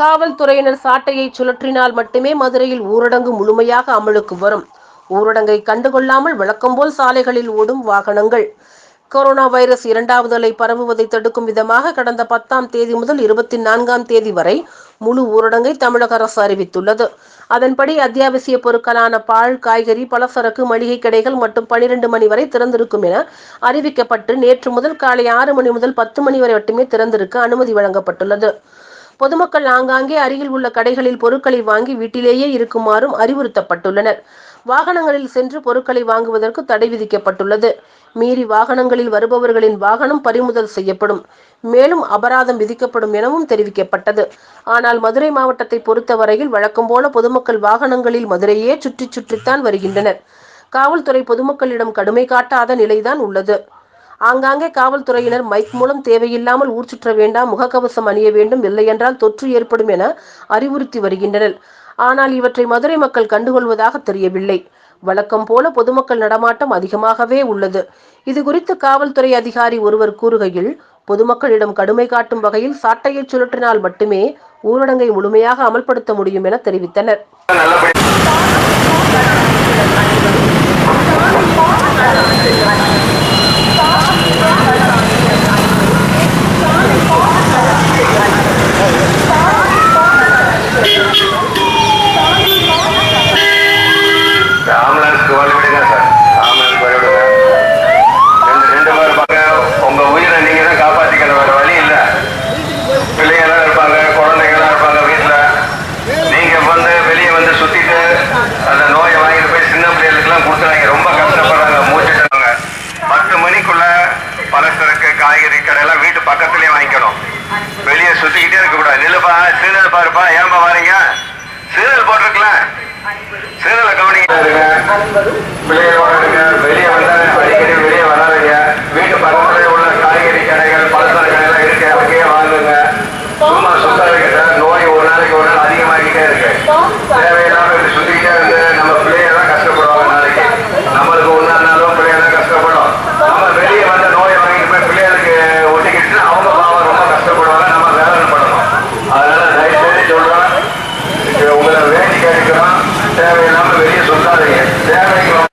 காவல்துறையினர் சாட்டையை சுழற்றினால் மட்டுமே மதுரையில் ஊரடங்கு முழுமையாக அமலுக்கு வரும். ஊரடங்கை கண்டுகொள்ளாமல் வழக்கம்போல் சாலைகளில் ஓடும் வாகனங்கள். கொரோனா வைரஸ் இரண்டாவது அலை பரவுவதை தடுக்கும் விதமாக கடந்த பத்தாம் தேதி முதல் இருபத்தி நான்காம் தேதி வரை முழு ஊரடங்கை தமிழக அரசு அறிவித்துள்ளது. அதன்படி அத்தியாவசிய பொருட்களான பால் காய்கறி பலசரக்கு மளிகை கடைகள் மற்றும் பனிரெண்டு மணி வரை திறந்திருக்கும் என அறிவிக்கப்பட்டு நேற்று முதல் காலை ஆறு மணி முதல் பத்து மணி வரை மட்டுமே திறந்திருக்க அனுமதி வழங்கப்பட்டுள்ளது. பொதுமக்கள் ஆங்காங்கே அருகில் உள்ள கடைகளில் பொருட்களை வாங்கி வீட்டிலேயே இருக்குமாறும் அறிவுறுத்தப்பட்டுள்ளனர். வாகனங்களில் சென்று பொருட்களை வாங்குவதற்கு தடை விதிக்கப்பட்டுள்ளது. மீறி வாகனங்களில் வருபவர்களின் வாகனம் பறிமுதல் செய்யப்படும். மேலும் அபராதம் விதிக்கப்படும் எனவும் தெரிவிக்கப்பட்டது. ஆனால் மதுரை மாவட்டத்தை பொறுத்தவரையில் வழக்கம் போல பொதுமக்கள் வாகனங்களில் மதுரையே சுற்றி சுற்றித்தான் வருகின்றனர். காவல்துறை பொதுமக்களிடம் கடுமை காட்டாத நிலைதான் உள்ளது. ஆங்காங்கே காவல்துறையினர் மைக் மூலம் தேவையில்லாமல் ஊர் சுற்ற வேண்டாம் முகக்கவசம் அணிய வேண்டும் இல்லையென்றால் தொற்று ஏற்படும் என அறிவுறுத்தி வருகின்றனர். ஆனால் இவற்றை மதுரை மக்கள் கண்டுகொள்வதாக தெரியவில்லை. வழக்கம் போல பொதுமக்கள் நடமாட்டம் அதிகமாகவே உள்ளது. இது குறித்து காவல்துறை அதிகாரி ஒருவர் கூறுகையில் பொதுமக்களிடம் கடுமை காட்டும் வகையில் சாட்டையை சுழற்றினால் மட்டுமே ஊரடங்கை முழுமையாக அமல்படுத்த முடியும் என தெரிவித்தனர். சீரியல் பாருப்பா ஏன்பா வரீங்க? சீரியல் போட்டிருக்கலாம் சீரியலை கவனிங்க. வெளியே வராதுங்க வெளியே வந்தாலே அடிக்கடி வெளியே வராதுங்க. வீட்டு பக்கத்துல உள்ள காய்கறி கடைகள் பலசர கடைகள் இருக்கு. அங்கேயே வாங்குங்க. சும்மா சுத்தம் இருக்கிற நோய் ஒரு நாளைக்கு ஒரு நாள் அதிகமாகிட்டே இருக்கு. தேவை இருக்கிறோம் தேவையில்லாமல் வெளியே சொல்லாதீங்க. தேவை